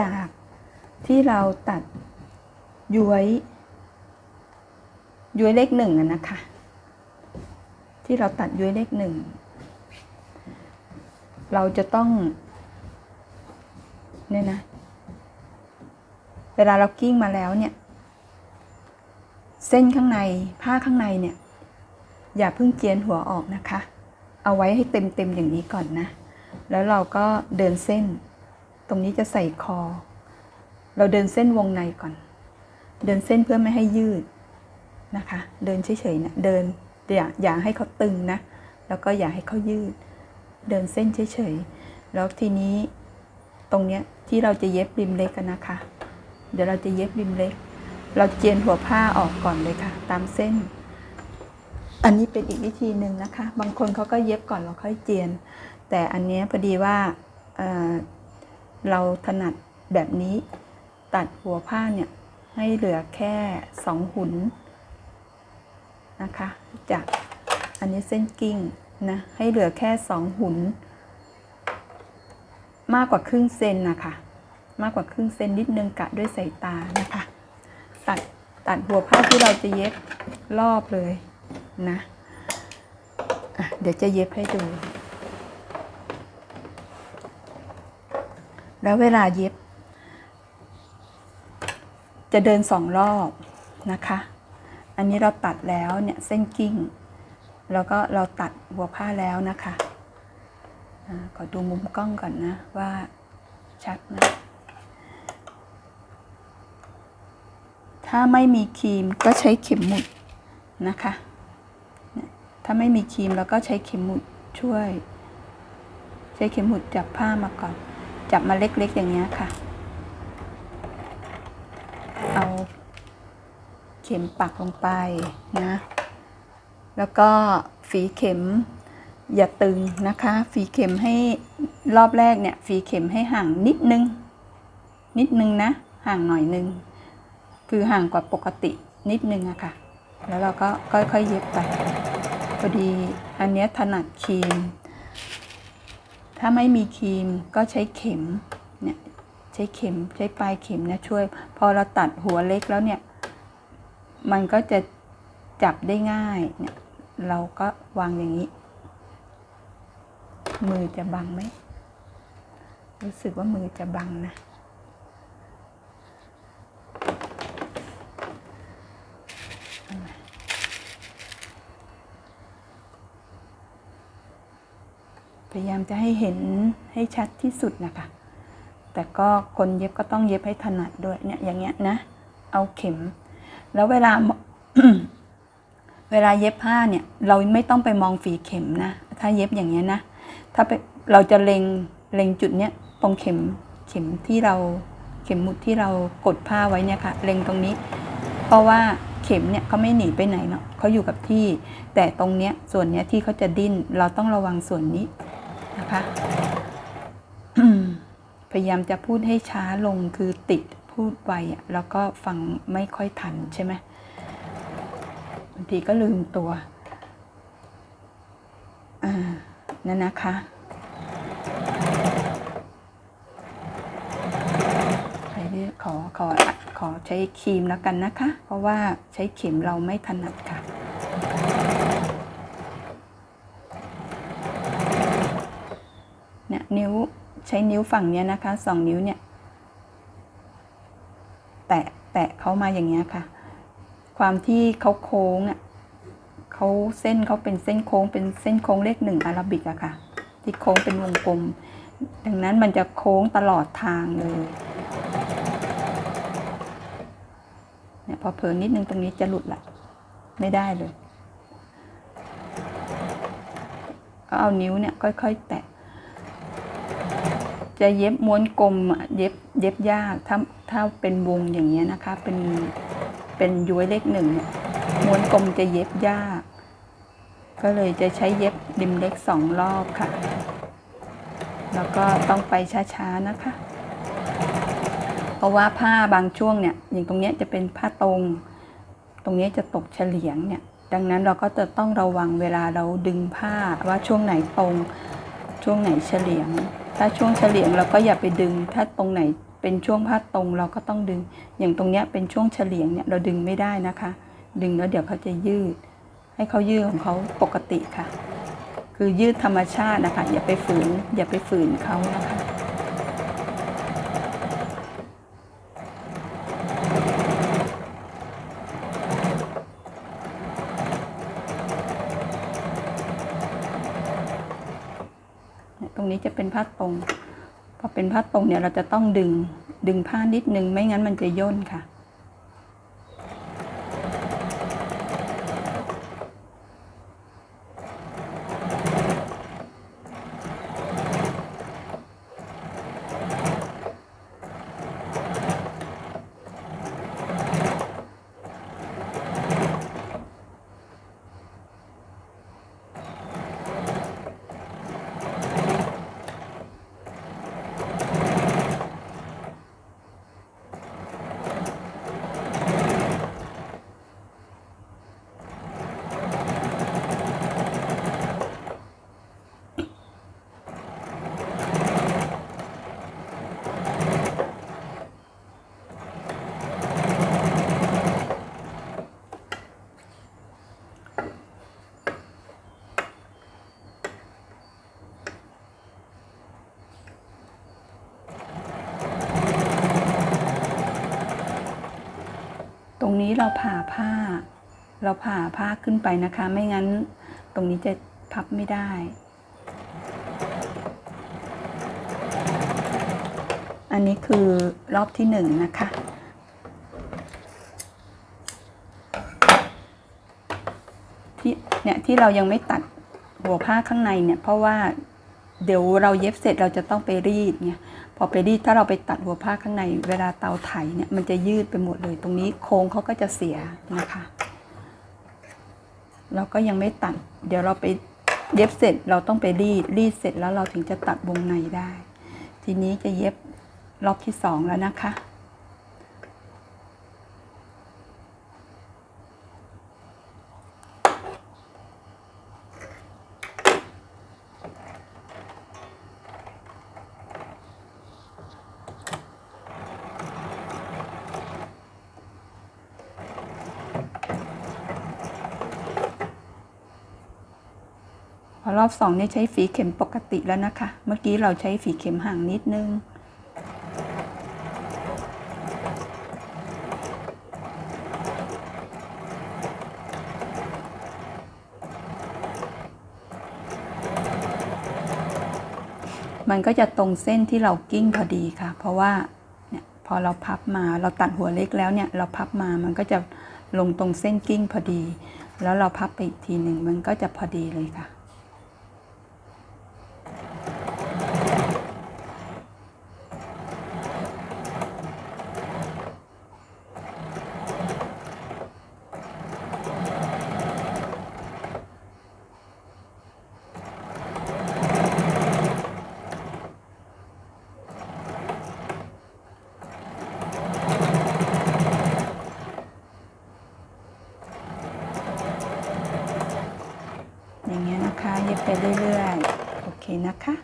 จากที่เราตัดย้วยย้วยเลขหนึ่งนะคะ ที่เราตัดย้วยเลขหนึ่งเราจะต้องเนี่ยนะ เวลาเรากิ้งมาแล้วเนี่ย เส้นข้างในผ้าข้างในเนี่ย อย่าเพิ่งเจียนหัวออกนะคะ เอาไว้ให้เต็มเต็มๆอย่างนี้ก่อนนะ แล้วเราก็เดินเส้น ตรงนี้จะใส่คอ เราเดินเส้นวงในก่อน เดินเส้นเพื่อไม่ให้ยืดนะคะ เดินเฉยๆนะเดินอย่าอย่าให้เขาตึงนะ แล้วก็อย่าให้เขายืด เดินเส้นเฉยๆ แล้วทีนี้ตรงเนี้ยที่เราจะเย็บริมเล็กกันนะคะ เดี๋ยวเราจะเย็บริมเล็ก เราเจียนหัวผ้าออกก่อนเลยค่ะ ตามเส้น อันนี้เป็นอีกวิธีหนึ่งนะคะ บางคนเขาก็เย็บก่อนแล้วค่อยเจียน แต่อันนี้พอดีว่า เราถนัดแบบนี้ ตัดหัวผ้าเนี่ยให้เหลือแค่สองหุนนะคะจากอันนี้เส้นกิ้งนะให้เหลือแค่สองหุน มากกว่าครึ่งเซนนะคะมากกว่าครึ่งเซนนิดนึงกะด้วยสายตานะคะ ตัดตัดหัวผ้าที่เราจะเย็บรอบเลยนะะเดี๋ยวจะเย็บให้ดู แล้วเวลาเย็บ จะเดินสองรอบนะคะ อันนี้เราตัดแล้วเนี่ยเส้นกิ้ง แล้วก็เราตัดหัวผ้าแล้วนะคะขอดูมุมกล้องก่อนนะว่าชัดไหมถ้าไม่มีครีมก็ใช้เข็มหมุดนะคะ ถ้าไม่มีครีมเราก็ใช้เข็มหมุดช่วย ใช้เข็มหมุดจับผ้ามาก่อน จับมาเล็กๆอย่างเงี้ยค่ะ เอาเข็มปักลงไปนะ แล้วก็ฝีเข็มอย่าตึงนะคะ ฝีเข็มให้รอบแรกเนี่ย ฝีเข็มให้ห่างนิดนึง นิดนึงนะ ห่างหน่อยนึง คือห่างกว่าปกตินิดนึงอะค่ะ แล้วเราก็ค่อยๆเย็บไปพอดีอันนี้ถนัดครีม ถ้าไม่มีครีมก็ใช้เข็มเนี่ยใช้เข็มใช้ปลายเข็มนะช่วย พอเราตัดหัวเล็กแล้วเนี่ย มันก็จะจับได้ง่ายเนี่ย เราก็วางอย่างนี้ มือจะบังไหมรู้สึกว่ามือจะบังนะ ยายามจะให้เห็นให้ชัดที่สุดนะคะ แต่ก็คนเย็บก็ต้องเย็บให้ถนัดด้วยเนี่ยอย่างเงี้ยนะ เอาเข็ม แล้วเวลาเวลาเย็บผ้าเนี่ย เราไม่ต้องไปมองฝีเข็มนะ ถ้าเย็บอย่างเงี้ยนะ ถ้าไปเราจะเล็งเล็งจุดเนี้ยตรงเข็มเข็มที่เราเข็มมุดที่เรากดผ้าไว้เนี่ยค่ะ เล็งตรงนี้ เพราะว่าเข็มเนี่ยเขาไม่หนีไปไหนเนาะเขาอยู่กับที่ แต่ตรงเนี้ยส่วนเนี้ยที่เขาจะดิ้น เราต้องระวังส่วนนี้ นะคะพยายามจะพูดให้ช้าลงคือติดพูดไวแล้วก็ฟังไม่ค่อยทันใช่ไหมบางทีก็ลืมตัวนั่นนะคะ ใครที่ขอขอขอใช้ครีมแล้วกันนะคะ เพราะว่าใช้เข็มเราไม่ถนัดค่ะ เนิ้วใช้นิ้วฝั่งเนี้ยนะคะสองนิ้วเนี่ยแตะแตะเขามาอย่างเงี้ยค่ะ ความที่เขาโค้งอะเขาเส้นเขาเป็นเส้นโค้งเป็นเส้นโค้งเลขหนึ่งอาราบิกอะค่ะ ที่โค้งเป็นวงกลม ดังนั้นมันจะโค้งตลอดทางเลยเนี่ยพอเผลอนิดนึงตรงนี้จะหลุดละไม่ได้เลยก็เอานิ้วเนี่ยค่อย ๆ แตะ จะเย็บม้วนกลมเย็บเย็บยากถ้าถ้าเป็นวงอย่างเงี้ยนะคะ เป็นเป็นย้วยเลขหนึ่งเนี่ยม้วนกลมจะเย็บยาก ก็เลยจะใช้เย็บริมเล็กสองรอบค่ะ แล้วก็ต้องไปช้าๆนะคะ เพราะว่าผ้าบางช่วงเนี่ยอย่างตรงเนี้ยจะเป็นผ้าตรง ตรงเนี้ยจะตกเฉลียงเนี่ยดังนั้นเราก็จะต้องระวังเวลาเราดึงผ้าว่าช่วงไหนตรง ช่วงไหนเฉลียง ถ้าช่วงเฉลียงเราก็อย่าไปดึง ถ้าตรงไหนเป็นช่วงผ้าตรงเราก็ต้องดึง อย่างตรงเนี้ยเป็นช่วงเฉลียงเนี่ยเราดึงไม่ได้นะคะ ดึงแล้วเดี๋ยวเขาจะยืด ให้เขายืดของเขาปกติค่ะ คือยืดธรรมชาตินะคะ อย่าไปฝืน อย่าไปฝืนเขานะคะ เนี้จะเป็นผ้าตรง พอเป็นผ้าตรงเนี่ยเราจะต้องดึงดึงผ้านิดนึง ไม่งั้นมันจะย่นค่ะ รงนี้เราผ่าผ้า เราผ่าผ้าขึ้นไปนะคะ ไม่งั้นตรงนี้จะพับไม่ได้ อันนี้คือรอบที่หนึ่งนะคะที่เนี่ยที่เรายังไม่ตัดหัวผ้าข้างในเนี่ยเพราะว่า เดี๋ยวเราเย็บเสร็จเราจะต้องไปรีดไงพอไปรีดถ้าเราไปตัดหัวผ้าข้างใน เวลาเตาไถเนี่ยมันจะยืดไปหมดเลย ตรงนี้โค้งเขาก็จะเสียนะคะ เราก็ยังไม่ตัด เดี๋ยวเราไปเย็บเสร็จเราต้องไปรีดรีดเสร็จแล้วเราถึงจะตัดวงในได้ ทีนี้จะเย็บรอบที่สองแล้วนะคะ พ อรอบสองเนี่ยใช้ฝีเข็มปกติแล้วนะคะ เมื่อกี้เราใช้ฝีเข็มห่างนิดนึง มันก็จะตรงเส้นที่เรากิ้งพอดีค่ะ เพราะว่าเนี่ยพอเราพับมาเราตัดหัวเล็กแล้วเนี่ยเราพับมามันก็จะลงตรงเส้นกิ้งพอดี แล้วเราพับไปอีกทีหนึ่งมันก็จะพอดีเลยค่ะ อย่างเงี้ยนะคะ เย็บไปเรื่อยๆ โอเคนะคะ